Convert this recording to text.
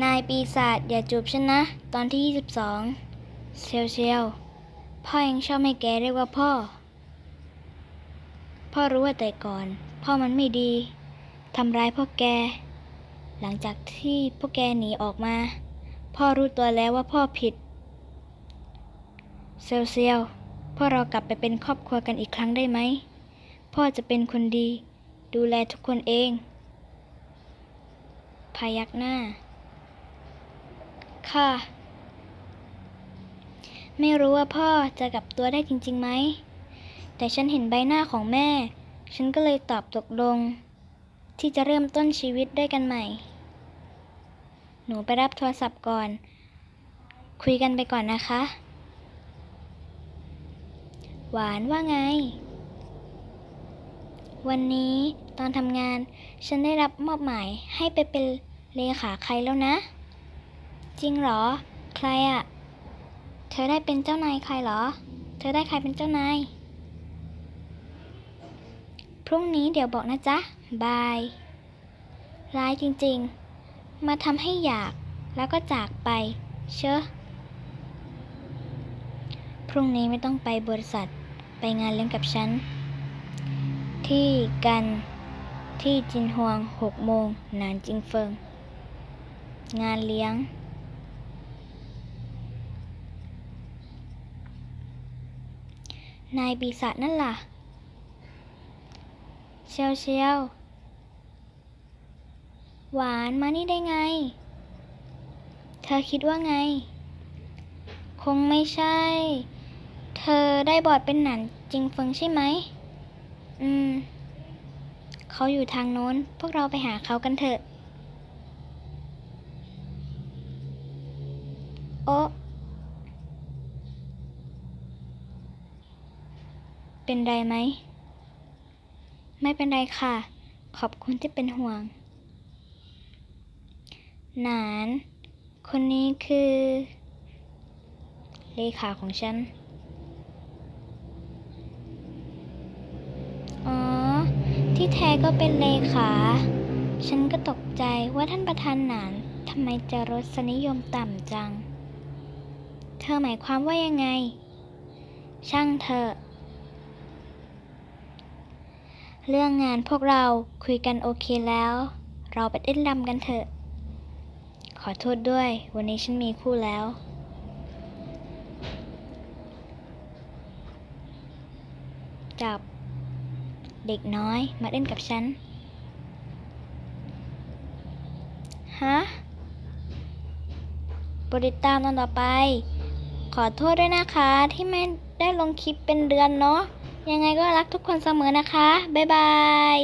นายปีศาจอย่าจูบฉันนะ ตอนที่ 22เซลเซลพ่อยังชอบให้แกเรียกว่าพ่อ พ่อรู้ว่าแต่ก่อน พ่อมันไม่ดีทำร้ายพวกแก หลังจากที่พวกแกหนีออกมา พ่อรู้ตัวแล้วว่าพ่อผิด เซลเซียวพ่อเรากลับไปเป็นครอบครัวกันอีกครั้งได้ไหม พ่อจะเป็นคนดี ดูแลทุกคนเอง พายักหน้า ค่ะ ไม่รู้ว่าพ่อจะกลับตัวได้จริงๆไหม แต่ฉันเห็นใบหน้าของแม่ ฉันก็เลยตอบตกลง ที่จะเริ่มต้นชีวิตด้วยกันใหม่ หนูไปรับโทรศัพท์ก่อน คุยกันไปก่อนนะคะ หวานว่าไงวันนี้ตอนทำงานฉันได้รับมอบหมายให้ไปเป็นเลขาใครแล้วนะ จริงเหรอ ใครอะ เธอได้เป็นเจ้านายใครเหรอ เธอได้ใครเป็นเจ้านาย พรุ่งนี้เดี๋ยวบอกนะจ๊ะ บาย ร้ายจริงๆ มาทำให้อยากแล้วก็จากไป เชอะพรุ่งนี้ไม่ต้องไปบริษัท ไปงานเลี้ยงกับฉัน ที่กันที่จินฮวงหกโมงนานจิงเฟิง งานเลี้ยง นายปีศาจนั่นล่ะ เชียวเชียว หวานมานี่ได้ไง เธอคิดว่าไง คงไม่ใช่ เธอได้บอดเป็นหนันจริงเฟิงใช่ไหม อืม เขาอยู่ทางโน้น พวกเราไปหาเขากันเถอะ โอะ เป็นไรไหม ไม่เป็นไรค่ะ ขอบคุณที่เป็นห่วง หนาน คนนี้คือ เลขาของฉัน อ๋อ ที่แท้ก็เป็นเลขา ฉันก็ตกใจว่าท่านประธานหนานทำไมจะรสนิยมต่ำจัง เธอหมายความว่ายังไง ช่างเถอ เรื่องงานพวกเราคุยกันโอเคแล้ว เราไปเต้นรำกันเถอะ ขอโทษด้วย วันนี้ฉันมีคู่แล้ว จับ เด็กน้อยมาเล่นกับฉัน ฮะโปรดติดตามตอนต่อไป ขอโทษด้วยนะคะที่ไม่ได้ลงคลิปเป็นเดือนเนาะ ยังไงก็รักทุกคนเสมอนะคะ บ๊ายบาย